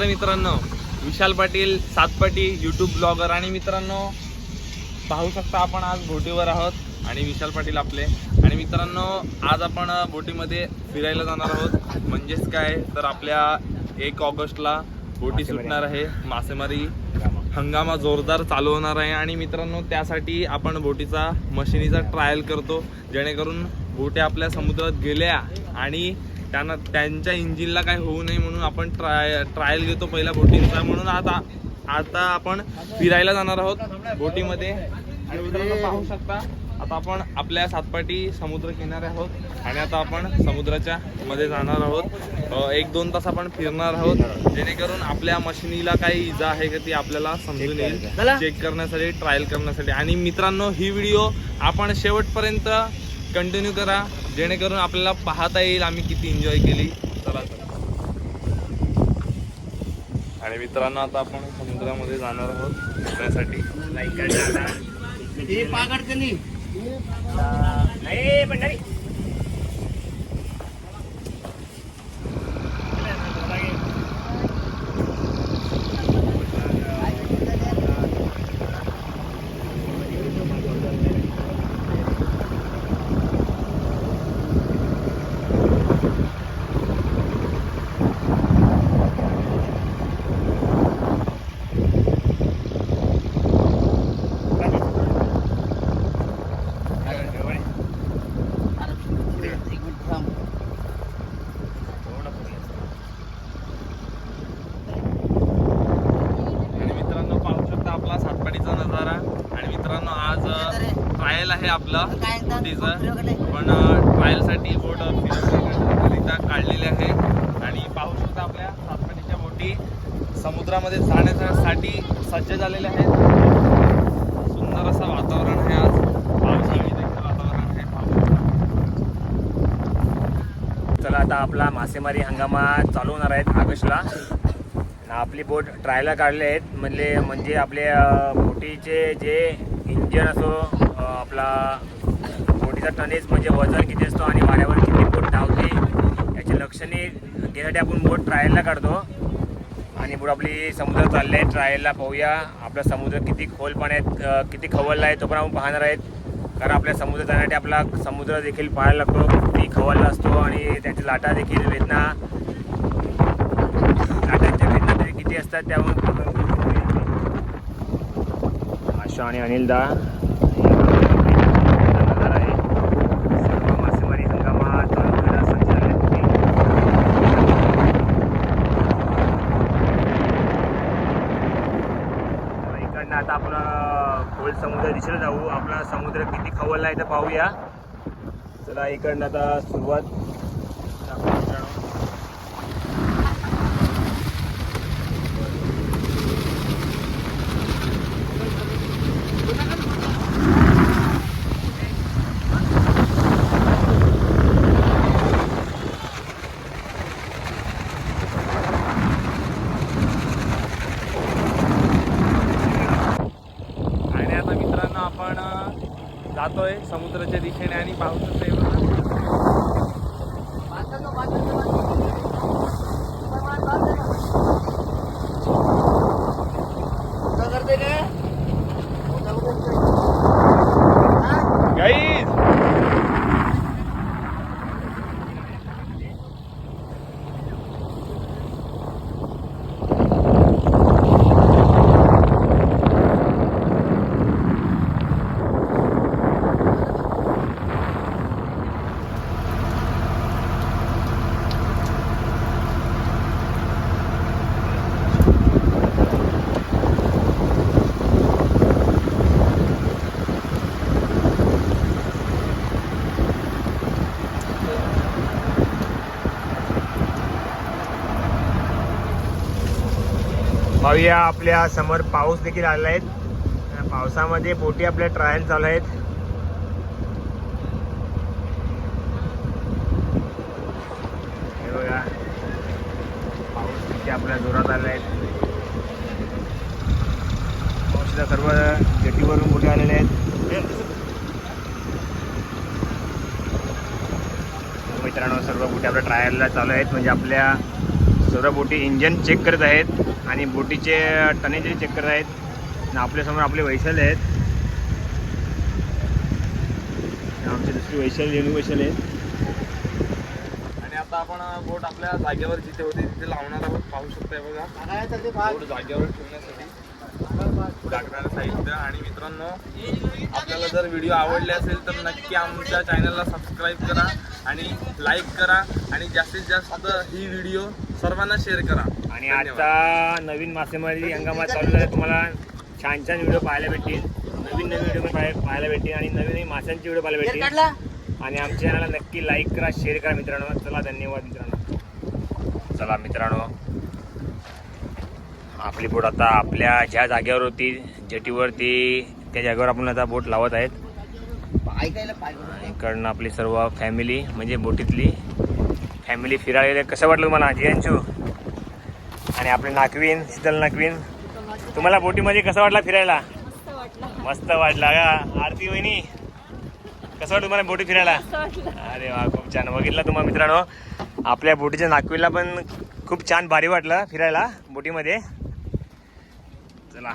नमस्कार मित्रांनो. Vishal Patil Satpati YouTube blogger आणि मित्रांनो पाहू शकता आपण आज बोटीवर आहोत आणि विशाल पाटील आपले. आणि मित्रांनो आज आपण बोटीमध्ये फिरायला जाणार आहोत. म्हणजेच काय? तर आपल्या एक ऑगस्टला बोटी सुटणार आहे. मासेमारी हंगामा. जोरदार चालू होणार आहे. आणि मित्रांनो त्यासाठी आपण बोटीचा मशिनीचा ट्रायल करतो. जेणेकरून बोट्या आपल्या समुद्रात गेल्या आणि त्यांना त्यांच्या इंजिनला काय होऊ नये म्हणून आपण ट्राय ट्रायल घेतो पहिल्या बोटींचा. म्हणून आता आता आपण फिरायला जाणार आहोत बोटीमध्ये. पाहू शकता आता आपण आपल्या सातपाटी समुद्र किनारे आहोत. आणि आता आपण समुद्राच्या मध्ये जाणार आहोत. एक दोन तास आपण फिरणार आहोत. जेणेकरून आपल्या मशिनीला काही इजा आहे का ती आपल्याला समजून येईल. चेक करण्यासाठी. ट्रायल करण्यासाठी आणि मित्रांनो ही व्हिडिओ आपण शेवटपर्यंत कंटिन्यू करा जेणेकरून आपल्याला पाहता येईल आम्ही किती एन्जॉय केली. चला चला. आणि मित्रांनो आता आपण समुद्रामध्ये जाणार आहोत फिरण्यासाठी आणि मित्रांनो पाहू शकता आपला सातपाडीचा नजारा आणि मित्रांनो आज ट्रायल आहे आपलं बोटीचं पण ट्रायलसाठी बोट फिरवण्याकरिता काढलेले आहे. आणि पाहू शकता आपल्या सातपाडीच्या बोटी समुद्रामध्ये जाण्यासाठी सज्ज झालेल्या आहेत. सुंदर असं वातावरण आहे आज. पावसाळी देखील वातावरण आहे. चला आता आपला मासेमारी हंगामा चालू होणार आहेत ऑगस्टला आपली बोट ट्रायला काढले आहेत. म्हणजे म्हणजे आपले बोटीचे जे इंजन असो आपला बोटीचा टनेज म्हणजे वजन किती असतो आणि वाऱ्यावर किती बोट धावते याची लक्षणे घेण्यासाठी आपण बोट ट्रायलला काढतो. आणि बोट आपली समुद्र चालले आहे ट्रायलला पाहूया. आपला समुद्र किती खोल पाण्यात किती खवलला आहे तो पण आपण पाहणार आहेत. कारण आपल्या समुद्र जाण्यासाठी आपला समुद्र देखील पाहायला लागतो किती खवलला असतो आणि त्याची लाटा देखील वेदना लाटांच्या वेदना तरी किती असतात त्यामुळे आशा आणि अनिलदा नजारा आहे सर्व मासेमारी हंगामा चालू व्हायला सज्ज झाले आहेत. तर इकडनं आता आपण खोल समुद्र दिशेला जाऊ. आपला समुद्र किती खवलला आहे ते पाहूया. चला इकडनं आता सुरुवात दाखवा मित्रांनो. आणि आता मित्रांनो आपण अ, जातोय समुद्राच्या दिशेने आणि पाहू शकतो हे बघा. Guys! पाहूया आपल्यासमोर पाऊस देखील आलेला आहे. पावसामध्ये बोटी आपल्या ट्रायल चालू आहेत. हे बघा. पाऊस आपल्या जोरात आलेला आहे. पाऊसला सर्व जेटीवरून बोटी आलेल्या आहेत. मित्रांनो सर्व कुठे आपल्या ट्रायलला चालू आहेत. म्हणजे आपल्या सर्व बोटी इंजन चेक करत आहेत आणि बोटीचे टनेज चेक करत आहेत. आणि आपल्यासमोर आपले वैशाली आहेत. आमची दुसरी वैशाली रेणू वैशाली आहेत. आणि आता आपण बोट आपल्या जागेवर जिथे होते तिथे लावणार आहोत. पाहू शकताय बघा. बोट जागेवर ठेवण्यासाठी. लागणारं साहित्य. आणि मित्रांनो आपल्याला जर व्हिडिओ आवडले असेल तर नक्की आमच्या चॅनलला सबस्क्राईब करा आणि लाईक करा. आणि जास्तीत जास्त ही व्हिडिओ सर्वांना शेअर करा. आणि. आता नवीन मासेमारी हंगामात चालू झाले तुम्हाला छान छान व्हिडिओ पाहायला भेटतील. नवीन नवीन व्हिडिओ पाहायला भेटतील आणि नवीन नवीन माशांचे व्हिडिओ पाहायला भेटतील. आणि आमच्या चॅनलला नक्की लाईक करा शेअर करा मित्रांनो. चला धन्यवाद मित्रांनो. चला मित्रांनो. आपली बोट आता आपल्या ज्या जागेवर होती जेटीवरती त्या जागेवर आपण आता बोट लावत आहेत. इकडनं आपली सर्व फॅमिली म्हणजे बोटीतली फॅमिली फिरायला कसं वाटलं तुम्हाला? जियांशू आणि आपले नाकवीन शीतल नाकवीन तुम्हाला बोटीमध्ये कसं वाटलं फिरायला? मस्त वाटला. का आरती वहिनी कसं वाटलं तुम्हाला बोटी फिरायला? अरे वा खूप छान. बघितलं तुम्हाला मित्रांनो आपल्या बोटीच्या नाकवीला पण खूप छान भारी वाटलं फिरायला बोटीमध्ये. चला.